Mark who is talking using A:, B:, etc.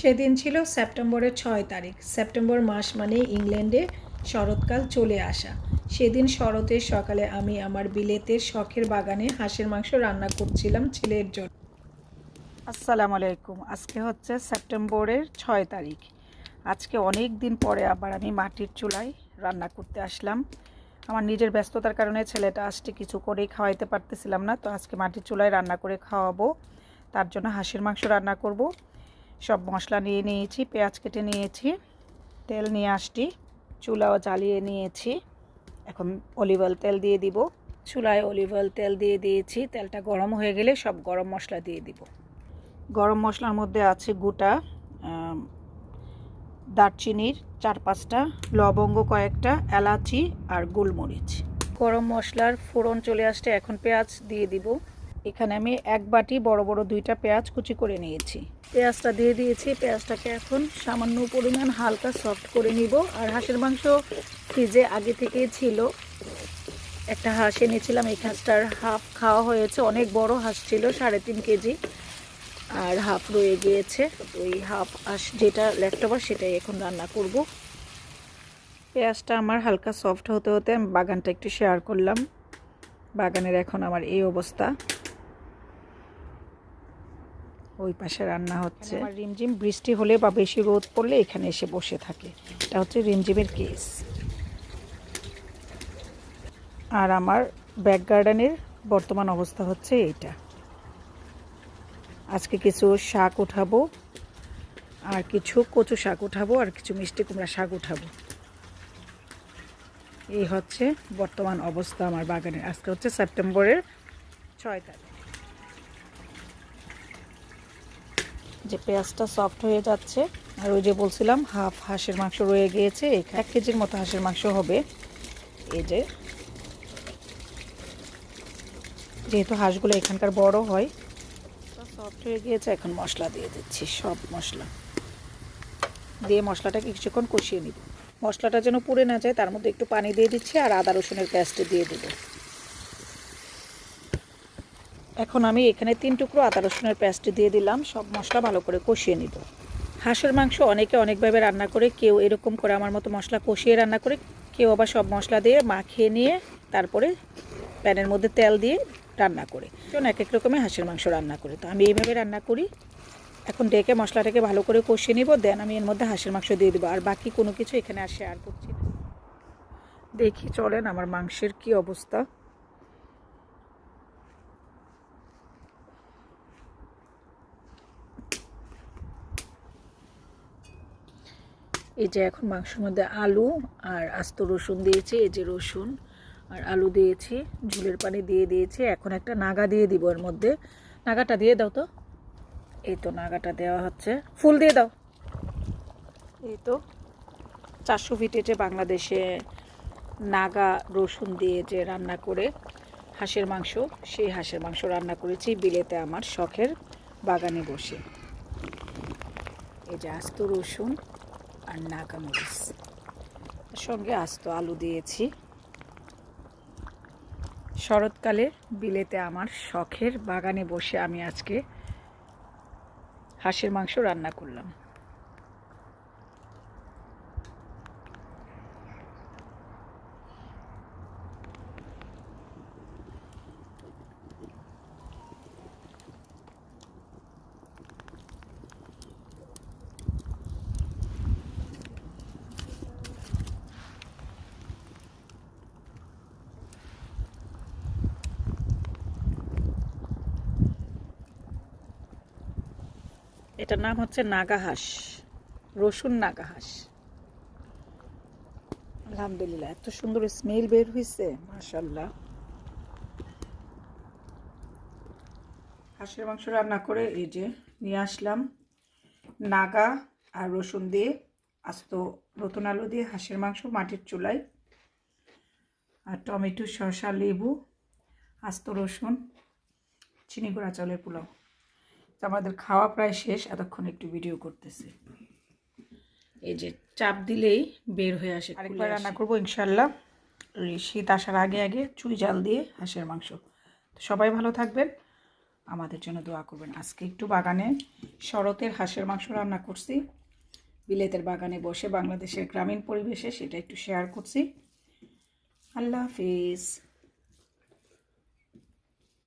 A: সেদিন ছিল সেপ্টেম্বরের ছয় তারিখ। সেপ্টেম্বর মাস মানে ইংল্যান্ডে শরৎকাল চলে আসা। সেদিন শরতের সকালে আমি আমার বিলেতের শখের বাগানে হাঁসের মাংস রান্না করছিলাম ছেলের জন্য। আসসালামু আলাইকুম। আজকে হচ্ছে সেপ্টেম্বরের ছয় তারিখ। আজকে অনেক দিন পরে আবার আমি মাটির চুলায় রান্না করতে আসলাম। আমার নিজের ব্যস্ততার কারণে ছেলেটা আসতে কিছু করেই খাওয়াইতে পারতেছিলাম না, তো আজকে মাটির চুলায় রান্না করে খাওয়াবো। তার জন্য হাঁসের মাংস রান্না করব। সব মশলা নিয়ে নিয়েছি, পেঁয়াজ কেটে নিয়েছি, তেল নিয়ে আসছি, চুলাও জ্বালিয়ে নিয়েছি। এখন অলিভ অয়েল তেল দিয়ে দিব। চুলায় অলিভ অয়েল তেল দিয়ে দিয়েছি। তেলটা গরম হয়ে গেলে সব গরম মশলা দিয়ে দিব। গরম মশলার মধ্যে আছে গোটা দারচিনির চার পাঁচটা, লবঙ্গ কয়েকটা, এলাচি আর গোলমরিচ। গরম মশলার ফোড়ন চলে আসছে। এখন পেঁয়াজ দিয়ে দিব। এখানে আমি এক বাটি বড় বড় দুইটা পেঁয়াজ কুচি করে নিয়েছি। পেঁয়াজটা দিয়ে দিয়েছি। পেঁয়াজটাকে এখন সামান্য পরিমাণ হালকা সফট করে নিব। আর হাঁসের মাংস ফ্রিজে আগে থেকেই ছিল। একটা হাঁস এনেছিলাম। এই হাঁসটার হাফ খাওয়া হয়েছে। অনেক বড় হাঁস ছিল, সাড়ে তিন কেজি। আর হাফ রয়ে গিয়েছে। ওই হাফ হাঁস যেটা ওভার সেটাই এখন রান্না করব। পেঁয়াজটা আমার হালকা সফট হতে হতে আমি বাগানটা একটু শেয়ার করলাম। বাগানের এখন আমার এই অবস্থা। ওই পাশে রান্না হচ্ছে। আমার রিমঝিম বৃষ্টি হলে বা বেশি রোদ পড়লে এখানে এসে বসে থাকে। এটা হচ্ছে রিমঝিমের কেস আর আমার ব্যাক গার্ডেনের বর্তমান অবস্থা হচ্ছে এইটা। আজকে কিছু শাক উঠাবো, আর কিছু কচু শাক উঠাবো, আর কিছু মিষ্টি কুমড়া শাক উঠাবো। এই হচ্ছে বর্তমান অবস্থা আমার বাগানের। আজকে হচ্ছে সেপ্টেম্বরের ছয় তারিখ। যে পেঁয়াজটা সফট হয়ে যাচ্ছে, আর ওই যে বলছিলাম হাফ হাঁসের মাংস রয়ে গিয়েছে, এক কেজির মতো হাঁসের মাংস হবে। এই যে, যেহেতু হাঁসগুলো এখানকার বড় হয় সফট হয়ে গিয়েছে, এখন মশলা দিয়ে দিচ্ছি, সব মশলা। দিয়ে মশলাটাকে কিছুক্ষণ কষিয়ে নিব। মশলাটা যেন পুড়ে না যায়, তার মধ্যে একটু পানি দিয়ে দিচ্ছি, আর আদা রসুনের পেস্ট দিয়ে দেব। এখন আমি এখানে তিন টুকরো আদা রসুনের পেস্ট দিয়ে দিলাম। সব মশলা ভালো করে কষিয়ে নিব। হাঁসের মাংস অনেকে অনেকভাবে রান্না করে, কেউ এরকম করে আমার মতো মশলা কষিয়ে রান্না করে, কেউ আবার সব মশলা দিয়ে মাখিয়ে নিয়ে তারপরে প্যানের মধ্যে তেল দিয়ে রান্না করে। এক এক রকমের হাঁসের মাংস রান্না করে। তো আমি এইভাবে রান্না করি। এখন ডেকে মশলাটাকে ভালো করে কষিয়ে নিব, দেন আমি এর মধ্যে হাঁসের মাংস দিয়ে দেবো। আর বাকি কোনো কিছু এখানে আর শেয়ার করছি না। দেখি, চলেন আমার মাংসের কি অবস্থা। এই যে এখন মাংসের মধ্যে আলু আর আস্ত রসুন দিয়েছি, এই যে রসুন আর আলু দিয়েছি, ঝুলের পানি দিয়ে দিয়েছি, এখন একটা নাগা দিয়ে দিব এর মধ্যে। নাগাটা দিয়ে দাও তো। এই তো নাগাটা দেওয়া হচ্ছে। ফুল দিয়ে দাও। এই তো চারশো ফিটে যে বাংলাদেশে নাগা, রসুন দিয়ে যে রান্না করে হাঁসের মাংস, সেই হাঁসের মাংস রান্না করেছি বিলেতে আমার শখের বাগানে বসে। এই যে আস্ত রসুন আর নাগা মরিচ সঙ্গে আস্ত আলু দিয়েছি। শরৎকালে বিলেতে আমার শখের বাগানে বসে আমি আজকে হাঁসের মাংস রান্না করলাম। এটার নাম হচ্ছে নাগা হাঁস রসুন নাগা হাঁস আলহামদুলিল্লাহ, এত সুন্দর স্মেল বের হয়েছে মাশাল্লাহ হাঁসের মাংস রান্না করে এই যে নিয়ে আসলাম। নাগা আর রসুন দিয়ে আস্ত নতুন আলু দিয়ে হাঁসের মাংস মাটির চুলায়। আর টমেটো, শসা, লেবু, আস্ত রসুন, চিনি গুঁড়া চাউলের পোলাও। তো আমাদের খাওয়া প্রায় শেষ এতক্ষণ একটু ভিডিও করতেছে। এই যে চাপ দিলেই বের হয়ে আসে আরেকবার রান্না করব ইনশাল্লাহ শীত আসার আগে আগে চুই জাল দিয়ে হাঁসের মাংস। তো সবাই ভালো থাকবেন আমাদের জন্য দোয়া করবেন। আজকে একটু বাগানে শরতের হাঁসের মাংস রান্না করছি। বিলেতের বাগানে বসে বাংলাদেশের গ্রামীণ পরিবেশে সেটা একটু শেয়ার করছি। আল্লাহ হাফিজ।